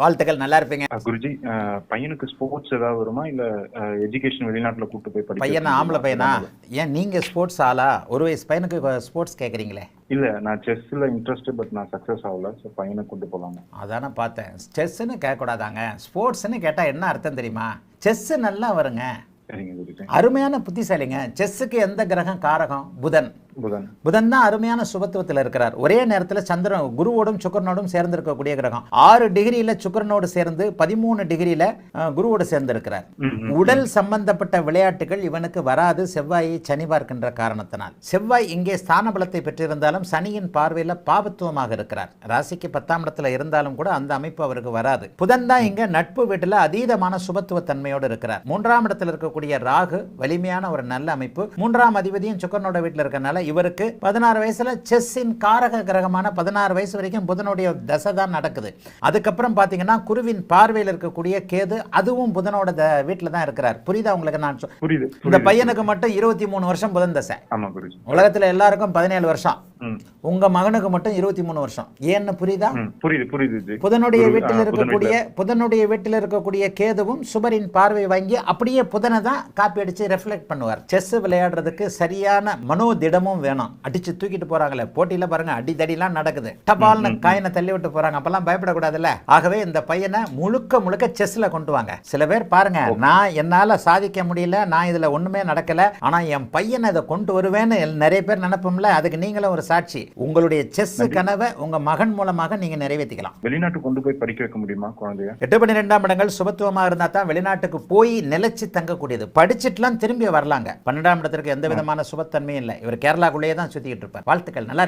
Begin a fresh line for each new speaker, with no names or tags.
வாழ்த்துக்கள் நல்லா இருப்பீங்க.
குருஜி பையனுக்கு ஸ்போர்ட்ஸ் ஏதாவது வருமா? இல்ல எஜுகேஷன் வெளிநாட்டுல கூட்டு போய் படிக்க
பையனா ஆம்பளை பையனா? ஏன் நீங்க ஸ்போர்ட்ஸ் ஆளா? ஒரு வயசு பையனுக்கு ஸ்போர்ட்ஸ் கேட்குறீங்களே
இல்ல நான் செஸ்ல இன்ட்ரெஸ்ட் பட் நான் சக்சஸ் ஆகல. ஸோ பையனை கூட்டு போலாங்க.
அதானே பார்த்தேன். செஸ்ஸுன்னு கேட்கக்கூடாதாங்க ஸ்போர்ட்ஸ்னு கேட்டால் என்ன அர்த்தம் தெரியுமா? செஸ்ஸு நல்லா வருங்க. அருமையான புத்திசாலிங்க. செஸ்ஸுக்கு எந்த கிரகம்? காரகம்? புதன்.
புதன்.
புதன் தான் அருமையான சுபத்துவத்தில் இருக்கிறார். ஒரே நேரத்தில் சந்திரன் குருவோடும் சுக்கரனோடும் சேர்ந்து இருக்கக்கூடிய கிரகம். ஆறு டிகிரியில் சுக்கரனோடு சேர்ந்து பதிமூணு டிகிரியில் குருவோடு சேர்ந்து இருக்கிறார். உடல் சம்பந்தப்பட்ட விளையாட்டுகள் இவனுக்கு வராது. செவ்வாயை சனி பார்க்கின்ற காரணத்தினால். செவ்வாய் இங்கே ஸ்தான பலத்தை பெற்றிருந்தாலும் சனியின் பார்வையில் பாபத்துவமாக இருக்கிறார். ராசிக்கு பத்தாம் இடத்துல இருந்தாலும் கூட அந்த அமைப்பு அவருக்கு வராது. புதன் தான் இங்க நட்பு வீட்டில் அதீதமான சுபத்துவ தன்மையோடு இருக்கிறார். மூன்றாம் இடத்துல இருக்கக்கூடிய ராகு வலிமையான ஒரு நல்ல அமைப்பு. மூன்றாம் அதிபதியும் சுக்கரனோட வீட்டில் இருக்கறனால இவருக்கு பதினாறு வயசுல செஸ்ஸின் காரக கிரகமான பதினாறு வயசு வரைக்கும் புதனுடைய தசை தான் நடக்குது. அதுக்கப்புறம் பார்த்தீங்கன்னா குருவின் பார்வையில் இருக்கக்கூடிய கேது அதுவும் புதனோட வீட்டில் தான் இருக்கிறார். புரியுதா உங்களுக்கு நான் இந்த. பையனுக்கு மட்டும் இருபத்தி மூணு வருஷம் புதன் தசை. உலகத்துல எல்லாருக்கும் பதினேழு வருஷம். உங்க மகனுக்கு மட்டும் இருபத்தி மூணு வருஷம். ஏன்னு புரியுதா?
புரியுது புரியுது
புதனுடைய வீட்டில் இருக்கக்கூடிய புதனுடைய வீட்டில் இருக்கக்கூடிய கேதுவும் சுபரின் பார்வை வாங்கி அப்படியே புதனை தான் காப்பி அடிச்சு ரெஃப்ளெக்ட் பண்ணுவார். செஸ் விளையாடுறதுக்கு சரியான மனோதிடமும் வேணும். அடிச்சு தூக்கிட்டு போறாங்களே போட்டியில பாருங்க அடிதடிலாம் நடக்குது. டபால்னு காயினை தள்ளி விட்டு போறாங்க. அப்பெல்லாம் பயப்படக்கூடாதுல்ல. ஆகவே இந்த பையனை முழுக்க முழுக்க செஸ்ல கொண்டு வாங்க. சில பேர் பாருங்க நான் என்னால சாதிக்க முடியல நான் இதுல ஒண்ணுமே நடக்கல ஆனா என் பையனை இதை கொண்டு வருவேன்னு நிறைய பேர் நினைப்போம்ல அதுக்கு நீங்களும் ஒரு சாட்சி உங்களுடைய செஸ் கனவை உங்க மகன் மூலமாக நீங்க நிறைவேற்றிக்கலாம்.
வெளிநாட்டு கொண்டு போய் படிக்க வைக்க முடியுமா குழந்தைய?
எட்டு பன்னிரெண்டாம் இடங்கள் சுபத்துவமாக இருந்தால் தான் வெளிநாட்டுக்கு போய் நிலைச்சு தங்கக்கூடியது. படிச்சுட்டுலாம் திரும்பி வரலாங்க. பன்னெண்டாம் இடத்திற்கு எந்த விதமான சுபத்தன்மையும் இல்லை. இவர் கேரளாக்குள்ளேயே தான் சுத்திக்கிட்டு இருப்பார். வாழ்த்துக்கள். நல்லா.